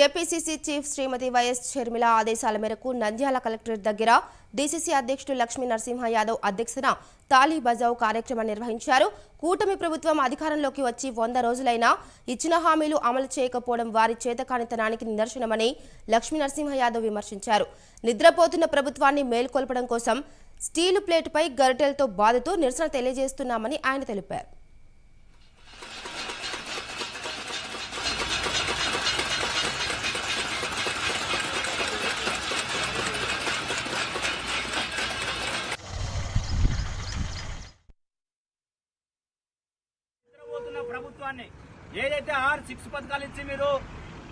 APCC chief Shrimati YS Sharmila ఆదేశాల మేరకు Nandyal collectorate దగ్గర డీసీసీ అధ్యక్షుడు లక్ష్మీ నరసింహ యాదవ్ అధ్యక్షతన తాలీ బజావ్ కార్యక్రమం నిర్వహించారు. కూటమి ప్రభుత్వం అధికారంలోకి వచ్చి వంద రోజులైనా ఇచ్చిన హామీలు అమలు చేయకపోవడం వారి చేతకానితనానికి నిదర్శనమని లక్ష్మీ నరసింహ యాదవ్ విమర్శించారు. నిద్రపోతున్న ప్రభుత్వాన్ని మేల్కొల్పడం కోసం స్టీలు ప్లేటుపై గరిటెలతో బాధతూ నిరసన తెలియజేస్తున్నామని ఆయన తెలిపారు. నిద్రపోతున్న ప్రభుత్వాన్ని ఏదైతే ఆర్ సిక్స్ పథకాలు ఇచ్చి మీరు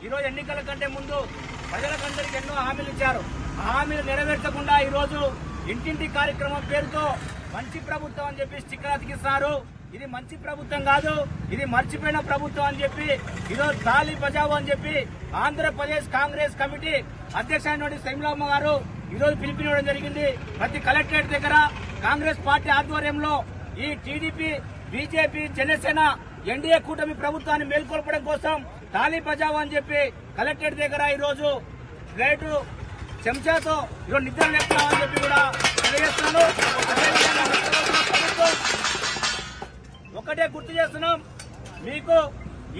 ఈరోజు ఎన్నికల కంటే ముందు ప్రజలకందరికీ ఎన్నో హామీలు ఇచ్చారు. ఆ హామీలు నెరవేర్చకుండా ఈరోజు ఇంటింటి కార్యక్రమం పేరుతో మంచి ప్రభుత్వం అని చెప్పి స్టిక్కర్ అతికిస్తున్నారు ఇది మంచి ప్రభుత్వం కాదు ఇది మర్చిపోయిన ప్రభుత్వం అని చెప్పి ఈరోజు తాలి బజావు అని చెప్పి ఆంధ్రప్రదేశ్ కాంగ్రెస్ కమిటీ అధ్యక్షుడు శమిలమ్మ గారు ఈరోజు పిలిపినడం జరిగింది. ప్రతి కలెక్టరేట్ దగ్గర కాంగ్రెస్ పార్టీ ఆధ్వర్యంలో ఈ టీడీపీ బీజేపీ జనసేన ఎన్డీఏ కూటమి ప్రభుత్వాన్ని మేల్కొల్పడం కోసం తాళీ బజావ్ అని చెప్పి కలెక్టరేట్ దగ్గర ఈరోజు రైటు చెంచాతో ఈరోజు నిద్ర లేపుతామని చెప్పి కూడా తెలియజేస్తున్నాను ఒకటే గుర్తు చేస్తున్నాం. మీకు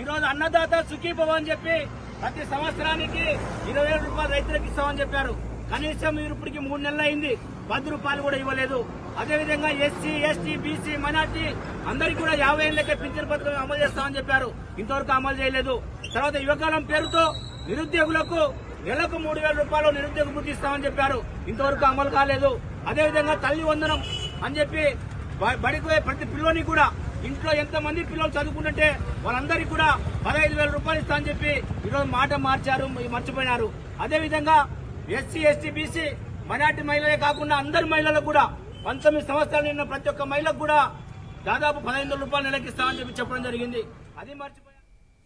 ఈరోజు అన్నదాత సుఖీభవ అని చెప్పి ప్రతి సంవత్సరానికి ఇరవై రూపాయలు రైతులకు ఇస్తామని చెప్పారు. కనీసం మీరు ఇప్పటికి మూడు నెలలు అయింది. పది రూపాయలు కూడా ఇవ్వలేదు. అదేవిధంగా ఎస్సీ ఎస్టీ బీసీ మైనార్టీ అందరికీ కూడా యాభై ఏళ్ళకే పింఛన్ పథకం అమలు చేస్తామని చెప్పారు. ఇంతవరకు అమలు చేయలేదు. తర్వాత యువకాలం పేరుతో నిరుద్యోగులకు నెలకు మూడు వేల రూపాయలు నిరుద్యోగ వృత్తి ఇస్తామని చెప్పారు. ఇంతవరకు అమలు కాలేదు. అదేవిధంగా తల్లి వందనం అని చెప్పి బడిపోయే బడికి ప్రతి పిల్లోని కూడా ఇంట్లో ఎంతమంది పిల్లలు చదువుకుంటుంటే వాళ్ళందరికీ కూడా పదహైదు వేల రూపాయలు ఇస్తామని చెప్పి ఈరోజు మాట మార్చారు మర్చిపోయినారు. అదేవిధంగా ఎస్సీ ఎస్టీ బీసీ మరాఠీ మహిళలే కాకుండా అందరి మహిళలకు కూడా పంతొమ్మిది సంవత్సరాలు నిన్న ప్రతి ఒక్క మహిళకు కూడా దాదాపు పదహైదు రూపాయలు నెలకిస్తామని చెప్పి చెప్పడం జరిగింది. అది మర్చిపోయి